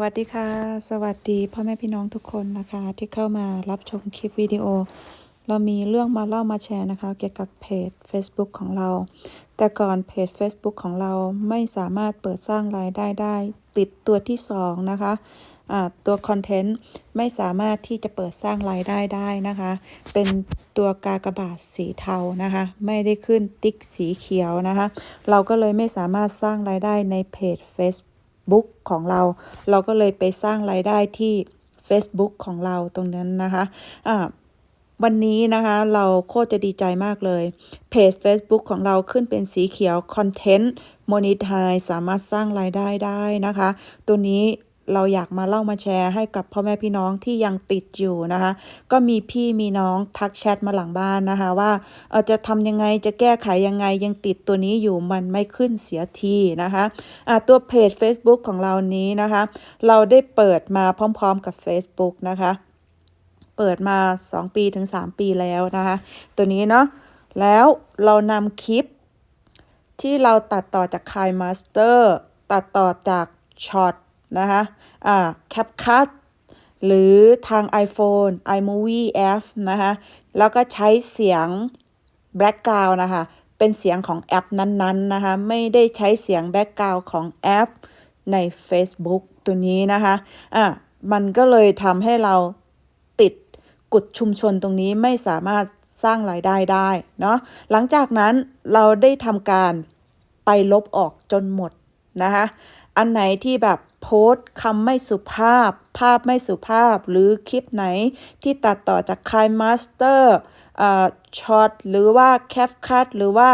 วัสดีค่ะ สวัสดีพ่อแม่พี่น้องทุกคนนะคะ ที่เข้ามารับชมคลิปวิดีโอ เรามีเรื่องมาเล่ามาแชร์นะคะ เกี่ยวกับเพจ Facebook ของเรา แต่ก่อนเพจ Facebook ของเราไม่สามารถเปิดสร้างรายได้ได้ ติดตัวที่ 2 นะคะตัวคอนเทนต์ไม่สามารถที่จะเปิดสร้างรายได้ได้นะคะ เป็นตัวกากบาทสีเทานะคะ ไม่ได้ขึ้นติ๊กสีเขียวนะคะ เราก็เลยไม่สามารถสร้างรายได้ในเพจ Facebook บุ๊กของเรา เราก็เลยไปสร้างรายได้ที่ Facebook ของเราตรงนั้นนะคะอ่าวันนี้นะคะเราโคตรจะดีใจมากเลย เพจ Facebook ของเราขึ้นเป็นสีเขียว Content Monetize สามารถสร้างรายได้ได้นะคะ ตัวนี้ เราอยากมาเล่ามาแชร์ให้กับพ่อแม่พี่น้องที่ยังติดอยู่นะคะ ก็มีพี่มีน้องทักแชทมาหลังบ้านนะคะ ว่าเออจะทำยังไงจะแก้ไขยังไงยังติดตัวนี้อยู่มันไม่ขึ้นเสียทีนะคะะตัวเพจ Facebook ของเรานี้นะคะ เราได้เปิดมาพร้อมๆกับ Facebook นะคะ เปิดมา 2 ปีถึง 3 ปีแล้วนะคะ ตัวนี้เนาะแล้วเรานำคลิปที่เราตัดต่อจากคายมาสเตอร์ตัดต่อจากช็อต นะคะอ่าแคปคัตหรือทาง iPhone iMovie F นะคะแล้วก็ใช้เสียง Background นะคะเป็นเสียงของแอปนั้นๆนะคะไม่ได้ใช้เสียง Background ของแอปใน Facebook ตัวนี้นะคะอะมันก็เลยทำให้เราติดกฎชุมชนตรงนี้ไม่สามารถสร้างรายได้ได้เนาะหลังจากนั้นเราได้ทำการไปลบออกจนหมดนะคะ อันไหนที่แบบโพสต์คำไม่สุภาพ ภาพไม่สุภาพ หรือคลิปไหนที่ตัดต่อจากคายมาสเตอร์ช็อตหรือว่าแคปคัตหรือว่า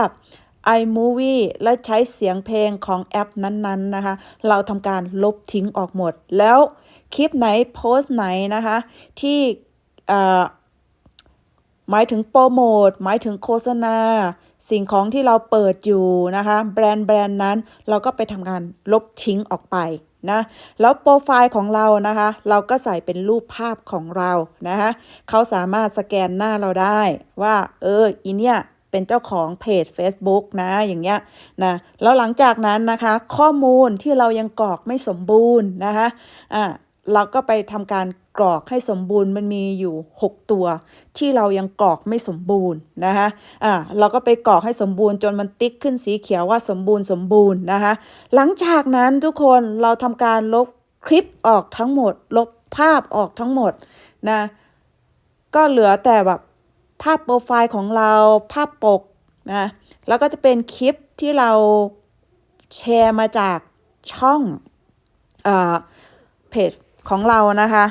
iMovie และใช้เสียงเพลงของแอปนั้นๆนะคะ เราทำการลบทิ้งออกหมด แล้วคลิปไหนโพสต์ไหนนะคะ ที่ หมายถึงโปรโมทหมายถึงโฆษณา สิ่งของที่เราเปิดอยู่นะคะ แบรนด์แบรนด์นั้น เราก็ไปทำการลบทิ้งออกไปนะแล้วโปรไฟล์ของเรานะคะ เราก็ใส่เป็นรูปภาพของเรานะคะเขาสามารถสแกนหน้าเราได้ว่า เอออีเนี่ยเป็นเจ้าของเพจ Facebook นะอย่างเงี้ยนะแล้วหลังจากนั้นนะคะ ข้อมูลที่เรายังกรอกไม่สมบูรณ์นะคะอ่า เราก็ไปทำการกรอกให้สมบูรณ์มันมีอยู่ 6 ตัว ที่เรายังกรอกไม่สมบูรณ์นะคะอ่าเราก็ไปกรอกให้สมบูรณ์จนมันติ๊กขึ้นสีเขียวว่าสมบูรณ์สมบูรณ์นะคะหลังจากนั้นทุกคนเราทำการลบคลิปออกทั้งหมด ลบภาพออกทั้งหมดนะก็เหลือแต่แบบภาพโปรไฟล์ของเราภาพปกนะแล้วก็จะเป็นคลิปที่เราแชร์มาจากช่องอเพจ ของเรานะคะ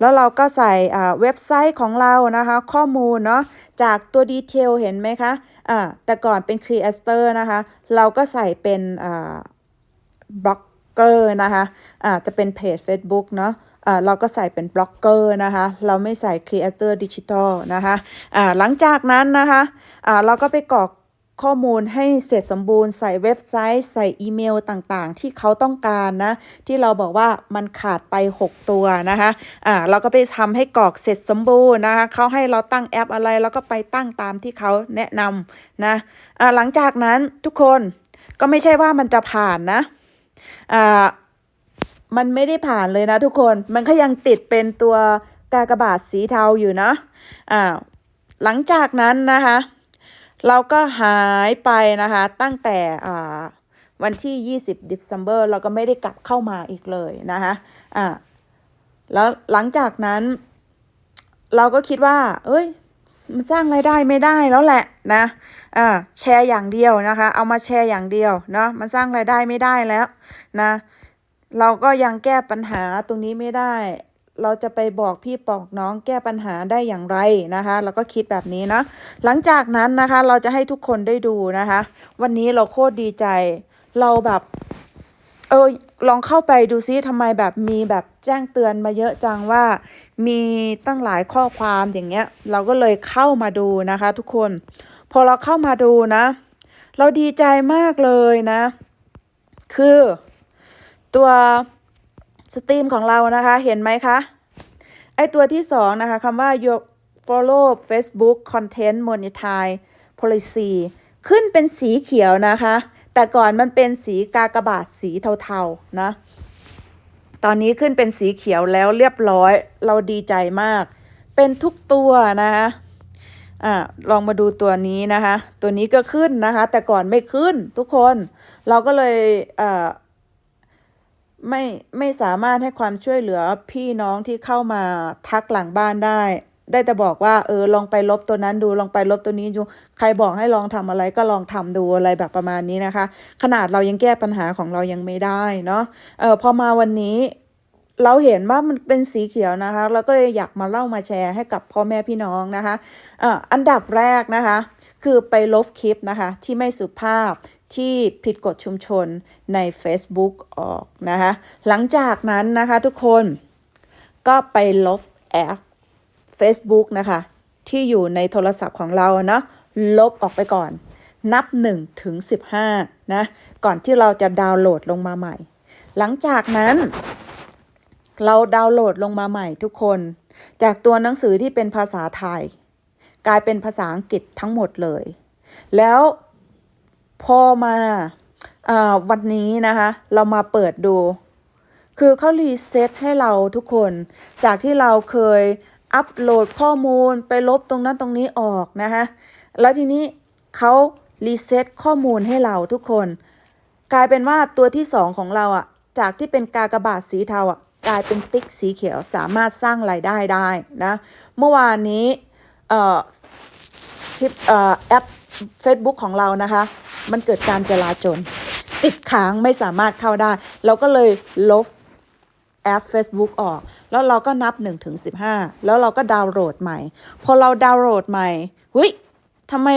แล้วเราก็ใส่เว็บไซต์ของเรานะคะ ข้อมูลเนาะจากตัวดีเทลเห็นไหมคะอ่าแต่ก่อนเป็น Creator นะคะ เราก็ใส่เป็นอ่าบล็อกเกอร์นะคะอ่าจะเป็นเพจ Facebook เนาะอ่าเราก็ใส่เป็นบล็อกเกอร์นะคะ เราไม่ใส่ Creator Digital นะคะอ่าหลังจากนั้นนะคะอ่าเราก็ไปกรอก ข้อมูลให้เสร็จสมบูรณ์ใส่เว็บไซต์ ใส่อีเมลต่างๆ ที่เขาต้องการนะ ที่เราบอกว่ามันขาดไป 6 ตัวนะคะอ่าเราก็ไปทำให้กรอกเสร็จสมบูรณ์นะคะเขาให้เราตั้งแอปอะไรเราก็ไปตั้งตามที่เขาแนะนำนะอ่าหลังจากนั้นทุกคนก็ไม่ใช่ว่ามันจะผ่านนะอ่ามันไม่ได้ผ่านเลยนะทุกคน มันก็ยังติดเป็นตัวกากบาทสีเทาอยู่นะอ่าหลังจากนั้นนะคะ เราก็หายไปนะคะตั้งแต่วันที่ 20 December เราก็ไม่ได้กลับเข้ามาอีกเลยนะคะอ่าแล้วหลังจากนั้น เราก็คิดว่า เอ้ย มันสร้างรายได้ไม่ได้แล้วแหละนะอ่าแชร์อย่างเดียวนะคะ เอามาแชร์อย่างเดียวเนาะมันสร้างรายได้ไม่ได้แล้วนะ เราก็ยังแก้ปัญหาตรงนี้ไม่ได้ เราจะไปบอกพี่ปอกน้องแก้ปัญหาได้อย่างไรนะคะเราก็คิดแบบนี้นะหลังจากนั้นนะคะ เราจะให้ทุกคนได้ดูนะคะ วันนี้เราโคตรดีใจ เราแบบเออลองเข้าไปดูซิทำไมแบบมีแบบแจ้งเตือนมาเยอะจังว่า มีตั้งหลายข้อความอย่างเงี้ย เราก็เลยเข้ามาดูนะคะ ทุกคน พอเราเข้ามาดูนะ เราดีใจมากเลยนะ คือตัว สตรีมของเรานะคะ เห็นไหมคะ ไอตัวที่สองนะคะคำว่า your follow Facebook content monetize policy ขึ้นเป็นสีเขียวนะคะ แต่ก่อนมันเป็นสีกากบาทสีเทาๆนะ ตอนนี้ขึ้นเป็นสีเขียวแล้วเรียบร้อย เราดีใจมาก เป็นทุกตัวนะคะอ่าลองมาดูตัวนี้นะคะ ตัวนี้ก็ขึ้นนะคะ แต่ก่อนไม่ขึ้นทุกคน เราก็เลยเอ่อ ไม่ไม่สามารถให้ความช่วยเหลือพี่น้องที่เข้ามาทักหลังบ้านได้ ได้แต่บอกว่าเออลองไปลบตัวนั้นดูลองไปลบตัวนี้ดูใครบอกให้ลองทำอะไรก็ลองทำดูอะไรแบบประมาณนี้นะคะ ขนาดเรายังแก้ปัญหาของเรายังไม่ได้เนาะเออพอมาวันนี้เราเห็นว่ามันเป็นสีเขียวนะคะ เราก็เลยอยากมาเล่ามาแชร์ให้กับพ่อแม่พี่น้องนะคะอ่าอันดับแรกนะคะ คือไปลบคลิปนะคะที่ไม่สุภาพ ที่ผิดกฎชุมชนใน Facebook ออกนะคะหลังจากนั้นนะคะทุกคนก็ไปลบแอป Facebook นะคะที่อยู่ในโทรศัพท์ของเราเนาะลบออกไปก่อน นับ1ถึง15นะก่อนที่เราจะดาวน์โหลดลงมาใหม่ หลังจากนั้น เราดาวน์โหลดลงมาใหม่ทุกคน จากตัวหนังสือที่เป็นภาษาไทย กลายเป็นภาษาอังกฤษทั้งหมดเลย แล้ว พอมาอวันนี้นะคะ เรามาเปิดดู คือเขารีเซ็ตให้เราทุกคน จากที่เราเคยอัปโหลดข้อมูลไปลบตรงนั้นตรงนี้ออกนะคะแล้วทีนี้เขารีเซ็ตข้อมูลให้เราทุกคน กลายเป็นว่าตัวที่สองของเราอะจากที่เป็นกากบาทสีเทาอะกลายเป็นติ๊กสีเขียวสามารถสร้างรายได้ได้นะ เมื่อวานนี้เอ่อคลิปเอ่อแอป Facebook ของเรานะคะ มันเกิดการจลาจลติดค้างไม่สามารถเข้าได้ เราก็เลยลบแอป Facebook ออก แล้วเราก็นับ1ถึง15 แล้วเราก็ดาวน์โหลดใหม่ พอเราดาวน์โหลดใหม่เฮ้ยทำไม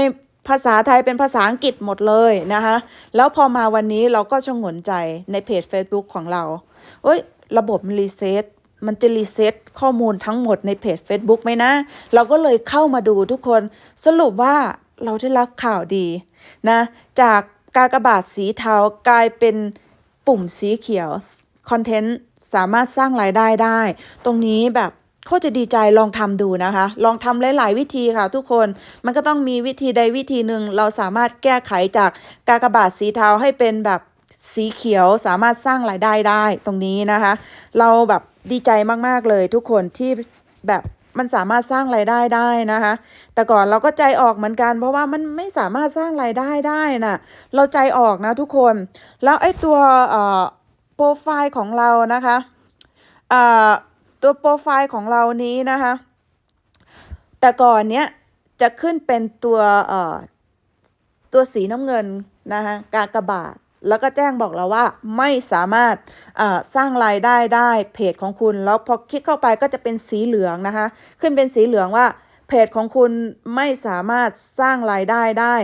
ภาษาไทยเป็นภาษาอังกฤษหมดเลยนะคะ แล้วพอมาวันนี้เราก็ชงนใจในเพจ Facebook ของเรา เอ้ย ระบบมันรีเซ็ตมันจะรีเซ็ตข้อมูลทั้งหมดในเพจ Facebook ไหมนะ เราก็เลยเข้ามาดูทุกคนสรุปว่า เราได้รับข่าวดีนะจากกากบาทสีเทากลายเป็นปุ่มสีเขียวคอนเทนต์สามารถสร้างรายได้ได้ ตรงนี้แบบโคตรจะดีใจลองทำดูนะคะ ลองทำหลาย ๆ วิธีค่ะทุกคนมันก็ต้องมีวิธีใดวิธีหนึ่งเราสามารถแก้ไขจากกากบาทสีเทาให้เป็นแบบสีเขียวสามารถสร้างรายได้ได้ตรงนี้นะคะ เราแบบดีใจมาก ๆ เลยทุกคนที่แบบ มันสามารถสร้างรายได้ได้นะคะ แต่ก่อนเราก็ใจออกเหมือนกัน เพราะว่ามันไม่สามารถสร้างรายได้ได้น่ะ เราใจออกนะทุกคน แล้วไอ้ตัวเอ่อโปรไฟล์ของเรานะคะอ่าตัวโปรไฟล์ของเรานี้นะคะ แต่ก่อนเนี้ยจะขึ้นเป็นตัวเอ่อตัวสีน้ำเงินนะคะกากบาท แล้วก็แจ้งบอกเราว่าไม่สามารถสร้างรายได้ได้เพจของคุณ แล้วพอคลิกเข้าไปก็จะเป็นสีเหลืองนะคะ ขึ้นเป็นสีเหลืองว่าเพจของคุณไม่สามารถสร้างรายได้ได้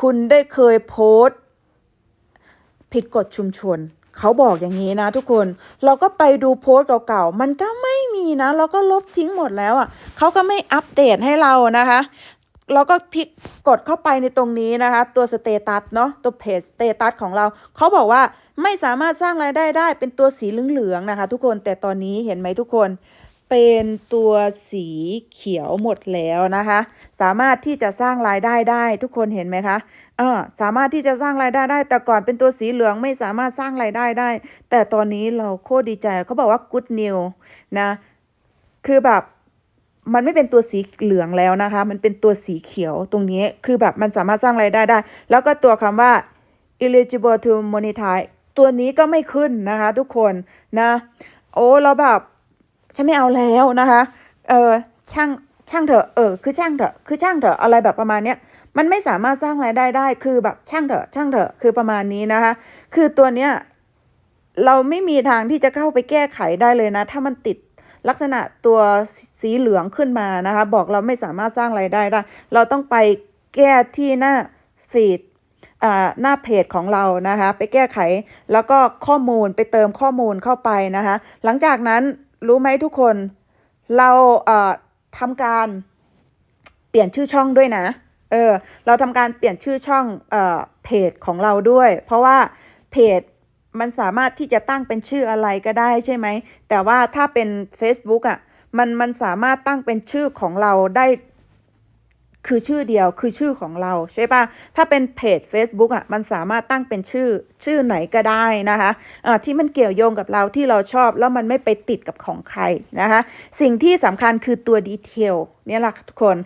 คุณได้เคยโพสต์ ผิดกฎชุมชน เขาบอกอย่างนี้นะทุกคน เราก็ไปดูโพสต์เก่าๆ มันก็ไม่มีนะ เราก็ลบทิ้งหมดแล้วอะเขาก็ไม่อัปเดตให้เรานะคะ เราก็พลิกกดเข้าไปในตรงนี้นะคะ ตัวสเตตัสเนาะตัวเพจสเตตัสของเรา เขาบอกว่าไม่สามารถสร้างรายได้ได้ เป็นตัวสีเหลืองๆนะคะ ทุกคนแต่ตอนนี้เห็นไหมทุกคนเป็นตัวสีเขียวหมดแล้วนะคะ สามารถที่จะสร้างรายได้ได้ ทุกคนเห็นไหมคะเออสามารถที่จะสร้างรายได้ได้ แต่ก่อนเป็นตัวสีเหลืองไม่สามารถสร้างรายได้ได้ แต่ตอนนี้เราโคตรดีใจเขาบอกว่า good news นะ คือแบบ มันไม่เป็นตัวสีเหลืองแล้วนะคะ มันเป็นตัวสีเขียวตรงนี้คือแบบมันสามารถสร้างรายได้ได้ แล้วก็ตัวคำว่า eligible to monetize ตัวนี้ก็ไม่ขึ้นนะคะ ทุกคนนะ โอ้เราแบบฉันไม่เอาแล้วนะคะเออช่างช่างเถอะเออคือช่างเถอะคือช่างเถอะอะไรแบบประมาณเนี้ยมันไม่สามารถสร้างรายได้ได้ คือแบบช่างเถอะช่างเถอะคือประมาณนี้นะคะ คือตัวเนี้ยเราไม่มีทางที่จะเข้าไปแก้ไขได้เลยนะ ถ้ามันติด ลักษณะตัวสีเหลืองขึ้นมานะคะ บอกเราไม่สามารถสร้างรายได้ได้ เราต้องไปแก้ที่หน้าฟีดอ่าหน้าเพจของเรานะคะ ไปแก้ไขแล้วก็ข้อมูลไปเติมข้อมูลเข้าไปนะคะ หลังจากนั้นรู้ไหมทุกคนเราเอ่อทำการเปลี่ยนชื่อช่องด้วยนะเออเราทำการเปลี่ยนชื่อช่องเอ่อเพจของเราด้วย เพราะว่าเพจ มันสามารถที่จะตั้งเป็นชื่ออะไรก็ได้ใช่ไหม แต่ว่าถ้าเป็น Facebook อะมันมันสามารถตั้งเป็นชื่อของเราได้ คือชื่อเดียวคือชื่อของเราใช่ปะถ้าเป็นเพจ Facebook อะมันสามารถตั้งเป็นชื่อชื่อไหนก็ได้นะคะะที่มันเกี่ยวโยงกับเราที่เราชอบแล้วมันไม่ไปติดกับของใครนะคะ สิ่งที่สำคัญคือตัวดีเทลเนี่ยแหละทุกคน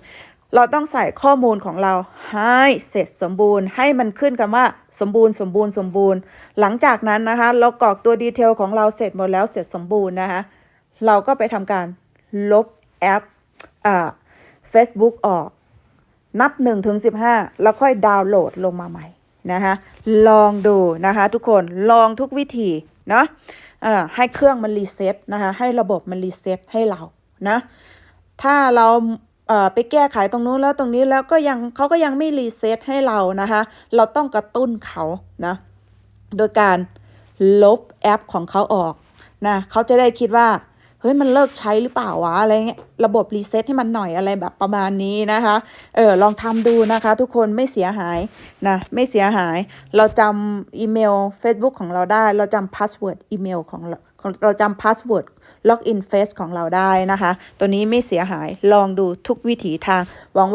เราต้องใส่ข้อมูลของเราให้เสร็จสมบูรณ์ ให้มันขึ้นกันว่าสมบูรณ์สมบูรณ์สมบูรณ์ หลังจากนั้นนะคะ เรากรอกตัวดีเทลของเราเสร็จหมดแล้วเสร็จสมบูรณ์นะคะ เราก็ไปทำการลบแอปอ่า Facebook ออกนับ1ถึง15 แล้วค่อยดาวน์โหลดลงมาใหม่นะคะลองดูนะคะทุกคนลองทุกวิธีเนาะอ่าให้เครื่องมันรีเซ็ตนะคะให้ระบบมันรีเซ็ตให้เรานะถ้าเรา ไปแก้ไขตรงนู้นแล้วตรงนี้แล้วก็ยังเขาก็ยังไม่รีเซ็ตให้เรานะคะ เราต้องกระตุ้นเขานะโดยการลบแอปของเขาออกนะเขาจะได้คิดว่าเฮ้ยมันเลิกใช้หรือเปล่าวะอะไรเงี้ยระบบรีเซ็ตให้มันหน่อยอะไรแบบประมาณนี้นะคะเออลองทำดูนะคะ ทุกคนไม่เสียหายนะไม่เสียหาย เราจำอีเมล Facebook ของเราได้ เราจำพาสเวิร์ดอีเมลของ เราจำพาสเวิร์ดล็อกอินเฟสของเราได้นะคะ ตัวนี้ไม่เสียหายลองดูทุกวิถีทางหวังว่า